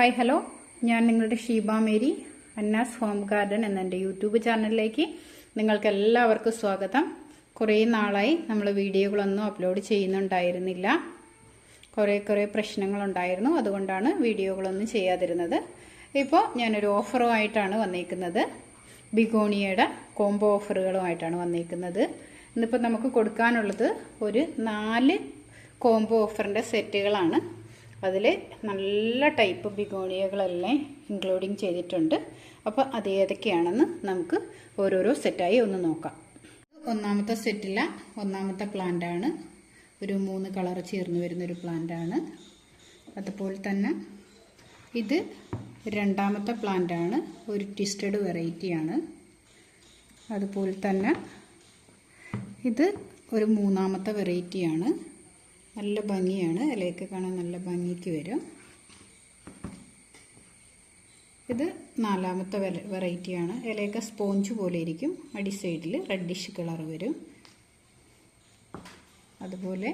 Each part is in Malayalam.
Hi hello. ഞാൻ നിങ്ങളുടെ Sheeba Mary Anna's home garden എന്ന എന്റെ യൂട്യൂബ് ചാനലിലേക്ക് നിങ്ങൾക്ക് എല്ലാവർക്കും സ്വാഗതം. കുറേ നാളായി നമ്മൾ വീഡിയോകളൊന്നും അപ്ലോഡ് ചെയ്യുന്നുണ്ടായിരുന്നില്ല. കുറേ കുറേ പ്രശ്നങ്ങളുണ്ടായിരുന്നു. അതുകൊണ്ടാണ് വീഡിയോകളൊന്നും ചെയ്യാതിരുന്നത്. ഇപ്പോൾ ഞാനൊരു ഓഫറുമായിട്ടാണ് വന്നിരിക്കുന്നത് ബിഗോണിയയുടെ കോംബോ ഓഫറുകളുമായിട്ടാണ് വന്നിരിക്കുന്നത് ഇന്നിപ്പോൾ നമുക്ക് കൊടുക്കാനുള്ളത് ഒരു നാല് കോംബോ ഓഫറിന്റെ സെറ്റുകളാണ്. അതിൽ നല്ല ടൈപ്പ് ബിഗോണിയകളെല്ലാം ഇൻക്ലൂഡിങ് ചെയ്തിട്ടുണ്ട്. അപ്പോൾ അത് ഏതൊക്കെയാണെന്ന് നമുക്ക് ഓരോരോ സെറ്റായി ഒന്ന് നോക്കാം. ഒന്നാമത്തെ സെറ്റില ഒന്നാമത്തെ പ്ലാന്റാണ്. ഒരു മൂന്ന് കളർ ചേർന്ന് വരുന്നൊരു പ്ലാന്റാണ്. അതുപോലെ തന്നെ ഇത് രണ്ടാമത്തെ പ്ലാന്റാണ്. ഒരു ട്വിസ്റ്റഡ് വെറൈറ്റിയാണ്. അതുപോലെ തന്നെ ഇത് ഒരു മൂന്നാമത്തെ വെറൈറ്റിയാണ്. നല്ല ഭംഗിയാണ്. ഇലയൊക്കെ കാണാൻ നല്ല ഭംഗിക്ക് വരും. ഇത് നാലാമത്തെ വെറൈറ്റിയാണ് ഇലയൊക്കെ സ്പോഞ്ച് പോലെ ഇരിക്കും. അടി സൈഡിൽ റെഡിഷ് കളർ വരും. അതുപോലെ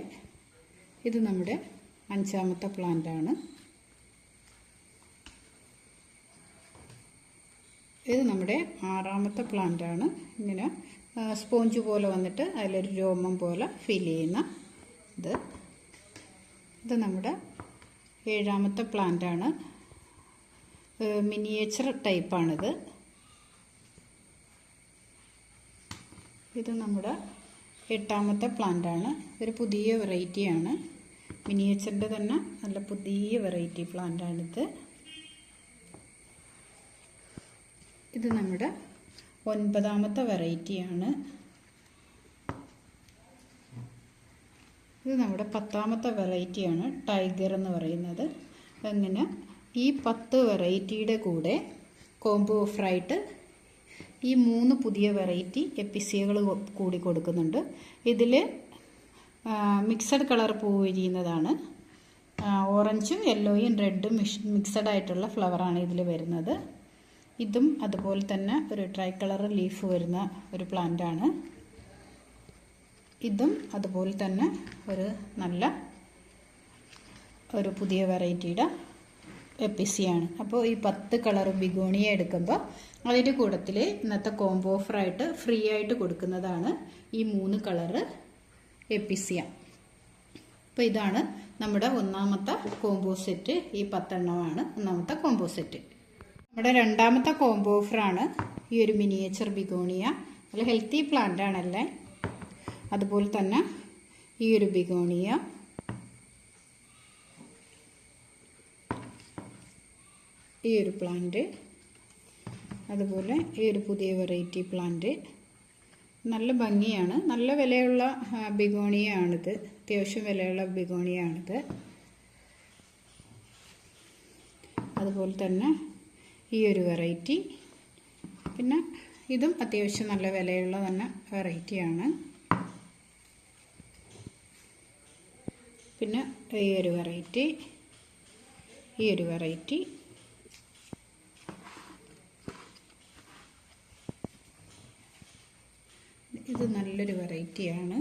ഇത് നമ്മുടെ അഞ്ചാമത്തെ പ്ലാന്റാണ് ഇത് നമ്മുടെ ആറാമത്തെ പ്ലാന്റാണ് ഇങ്ങനെ സ്പോഞ്ച് പോലെ വന്നിട്ട് അതിലൊരു രോമം പോലെ ഫീൽ ചെയ്യുന്ന ഇത്. ഇത് നമ്മുടെ ഏഴാമത്തെ പ്ലാന്റാണ് മിനിയേച്ചർ ടൈപ്പാണിത് ഇത് നമ്മുടെ എട്ടാമത്തെ പ്ലാന്റാണ് ഒരു പുതിയ വെറൈറ്റിയാണ് മിനിയേച്ചറിന്റെ തന്നെ നല്ല പുതിയ വെറൈറ്റി പ്ലാന്റാണിത് ഇത് നമ്മുടെ ഒൻപതാമത്തെ വെറൈറ്റിയാണ് ഇത് നമ്മുടെ പത്താമത്തെ വെറൈറ്റിയാണ് ടൈഗർ എന്ന് പറയുന്നത്. അങ്ങനെ ഈ പത്ത് വെറൈറ്റിയുടെ കൂടെ കോംബോ ഓഫറായിട്ട് ഈ മൂന്ന് പുതിയ വെറൈറ്റി എപ്പിസിയകൾ കൂടി കൊടുക്കുന്നുണ്ട്. ഇതിൽ മിക്സഡ് കളർ പൂ വിരിയുന്നതാണ്. ഓറഞ്ചും യെല്ലോയും റെഡും മിക്സഡ് ആയിട്ടുള്ള ഫ്ലവറാണ് ഇതിൽ വരുന്നത്. ഇതും അതുപോലെ തന്നെ ഒരു ട്രൈ കളർ ലീഫ് വരുന്ന ഒരു പ്ലാന്റാണ് ഇതും അതുപോലെ തന്നെ ഒരു നല്ല ഒരു പുതിയ വെറൈറ്റിയുടെ എപ്പിസിയാണ്. അപ്പോൾ ഈ പത്ത് കളർ ബിഗോണിയ എടുക്കുമ്പോൾ അതിന്റെ കൂട്ടത്തിൽ ഇന്നത്തെ കോംബോ ഓഫറായിട്ട് ഫ്രീ ആയിട്ട് കൊടുക്കുന്നതാണ് ഈ മൂന്ന് കളറ് എപ്പിസിയ. അപ്പോൾ ഇതാണ് നമ്മുടെ ഒന്നാമത്തെ കോംബോ സെറ്റ്. ഈ പത്തെണ്ണമാണ് ഒന്നാമത്തെ കോംബോ സെറ്റ്. നമ്മുടെ രണ്ടാമത്തെ കോംബോ ഓഫറാണ് ഈ ഒരു മിനിയേച്ചർ ബിഗോണിയ. നല്ല ഹെൽത്തി പ്ലാന്റ് ആണല്ലേ അതുപോലെ തന്നെ ഈ ഒരു ബിഗോണിയ. ഈ ഒരു പ്ലാന്റ് അതുപോലെ ഈ ഒരു പുതിയ വെറൈറ്റി പ്ലാന്റ് നല്ല ഭംഗിയാണ്. നല്ല വിലയുള്ള ബിഗോണിയാണിത് അത്യാവശ്യം വിലയുള്ള ബിഗോണിയാണിത് അതുപോലെ തന്നെ ഈ ഒരു വെറൈറ്റി പിന്നെ ഇതും അത്യാവശ്യം നല്ല വിലയുള്ള തന്നെ വെറൈറ്റിയാണ് പിന്നെ ഈ ഒരു വെറൈറ്റി ഈ ഒരു വെറൈറ്റി ഇത് നല്ലൊരു വെറൈറ്റിയാണ്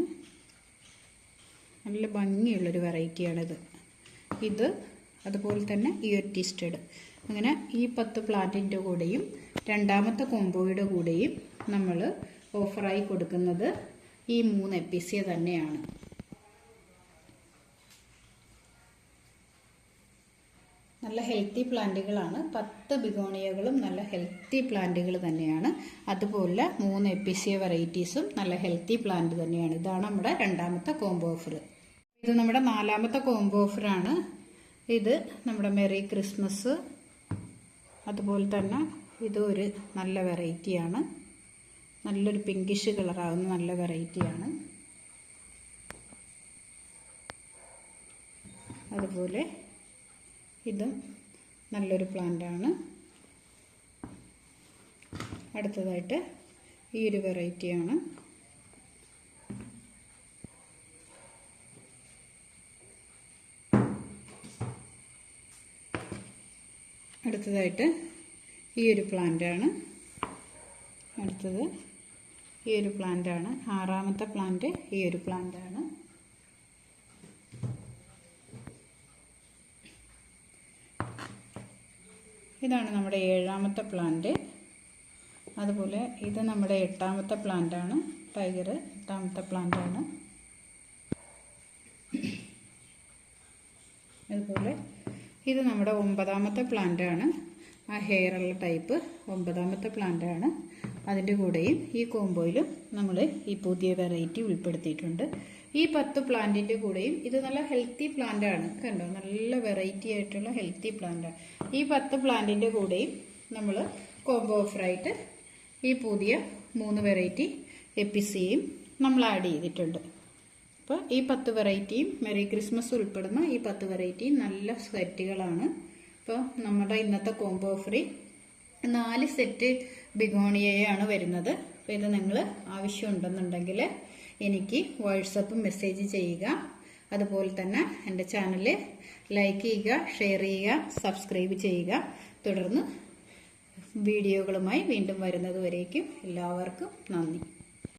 നല്ല ഭംഗിയുള്ളൊരു വെറൈറ്റിയാണിത് ഇത് അതുപോലെ തന്നെ ഈ ഒരു ടിസ്റ്റഡ് അങ്ങനെ ഈ പത്ത് പ്ലാന്റിന്റെ കൂടെയും രണ്ടാമത്തെ കോംബോയുടെ കൂടെയും നമ്മൾ ഓഫറായി കൊടുക്കുന്നത് ഈ മൂന്ന് എപ്പിസിയ തന്നെയാണ്. നല്ല ഹെൽത്തി പ്ലാന്റുകളാണ്. പത്ത് ബിഗോണിയകളും നല്ല ഹെൽത്തി പ്ലാന്റുകൾ തന്നെയാണ്. അതുപോലെ മൂന്ന് എപ്പിസിയ വെറൈറ്റീസും നല്ല ഹെൽത്തി പ്ലാന്റ് തന്നെയാണ്. ഇതാണ് നമ്മുടെ രണ്ടാമത്തെ കോംബോ ഓഫർ ഇത് നമ്മുടെ നാലാമത്തെ കോംബോ ഓഫറാണ് ഇത് നമ്മുടെ മെറി ക്രിസ്മസ് അതുപോലെ തന്നെ ഇതൊരു നല്ല വെറൈറ്റിയാണ് നല്ലൊരു പിങ്കിഷ് കളറാകുന്ന നല്ല വെറൈറ്റിയാണ് അതുപോലെ ഇതും നല്ലൊരു പ്ലാന്റാണ്. അടുത്തതായിട്ട് ഈ ഒരു വെറൈറ്റിയാണ് അടുത്തതായിട്ട് ഈ ഒരു പ്ലാന്റാണ്. അടുത്തത് ഈ ഒരു പ്ലാന്റാണ്. ആറാമത്തെ പ്ലാന്റ് ഈ ഒരു പ്ലാന്റാണ്. ഇതാണ് നമ്മുടെ ഏഴാമത്തെ പ്ലാന്റ് അതുപോലെ ഇത് നമ്മുടെ എട്ടാമത്തെ പ്ലാന്റാണ് ടൈഗർ എട്ടാമത്തെ പ്ലാന്റാണ് അതുപോലെ ഇത് നമ്മുടെ ഒമ്പതാമത്തെ പ്ലാന്റാണ് ആ ഹെയറുള്ള ടൈപ്പ് ഒമ്പതാമത്തെ പ്ലാന്റാണ് അതിന്റെ കൂടെയും ഈ കോമ്പോയിലും നമ്മൾ ഈ പുതിയ വെറൈറ്റി ഉൾപ്പെടുത്തിയിട്ടുണ്ട്. ഈ പത്ത് പ്ലാന്റിന്റെ കൂടെയും ഇത് നല്ല ഹെൽത്തി പ്ലാന്റ് ആണ്. കണ്ടോ? നല്ല വെറൈറ്റി ആയിട്ടുള്ള ഹെൽത്തി പ്ലാന്റ് ആണ്. ഈ പത്ത് പ്ലാന്റിന്റെ കൂടെയും നമ്മൾ കോംബോ ഓഫറായിട്ട് ഈ പുതിയ മൂന്ന് വെറൈറ്റി എപ്പിസിയും നമ്മൾ ആഡ് ചെയ്തിട്ടുണ്ട്. അപ്പോൾ ഈ പത്ത് വെറൈറ്റിയും മെറി ക്രിസ്മസ് ഉൾപ്പെടുന്ന ഈ പത്ത് വെറൈറ്റിയും നല്ല സെറ്റുകളാണ് അപ്പോൾ നമ്മുടെ ഇന്നത്തെ കോംബോ ഓഫറി നാല് സെറ്റ് ബിഗോണിയയാണ് വരുന്നത്. അപ്പോൾ ഇത് നിങ്ങൾ ആവശ്യമുണ്ടെന്നുണ്ടെങ്കിൽ എനിക്ക് വാട്സപ്പ് മെസ്സേജ് ചെയ്യുക. അതുപോലെ തന്നെ എന്റെ ചാനൽ ലൈക്ക് ചെയ്യുക ഷെയർ ചെയ്യുക സബ്സ്ക്രൈബ് ചെയ്യുക. തുടർന്ന് വീഡിയോകളുമായി വീണ്ടും വരുന്നത് വരേക്കും എല്ലാവർക്കും നന്ദി.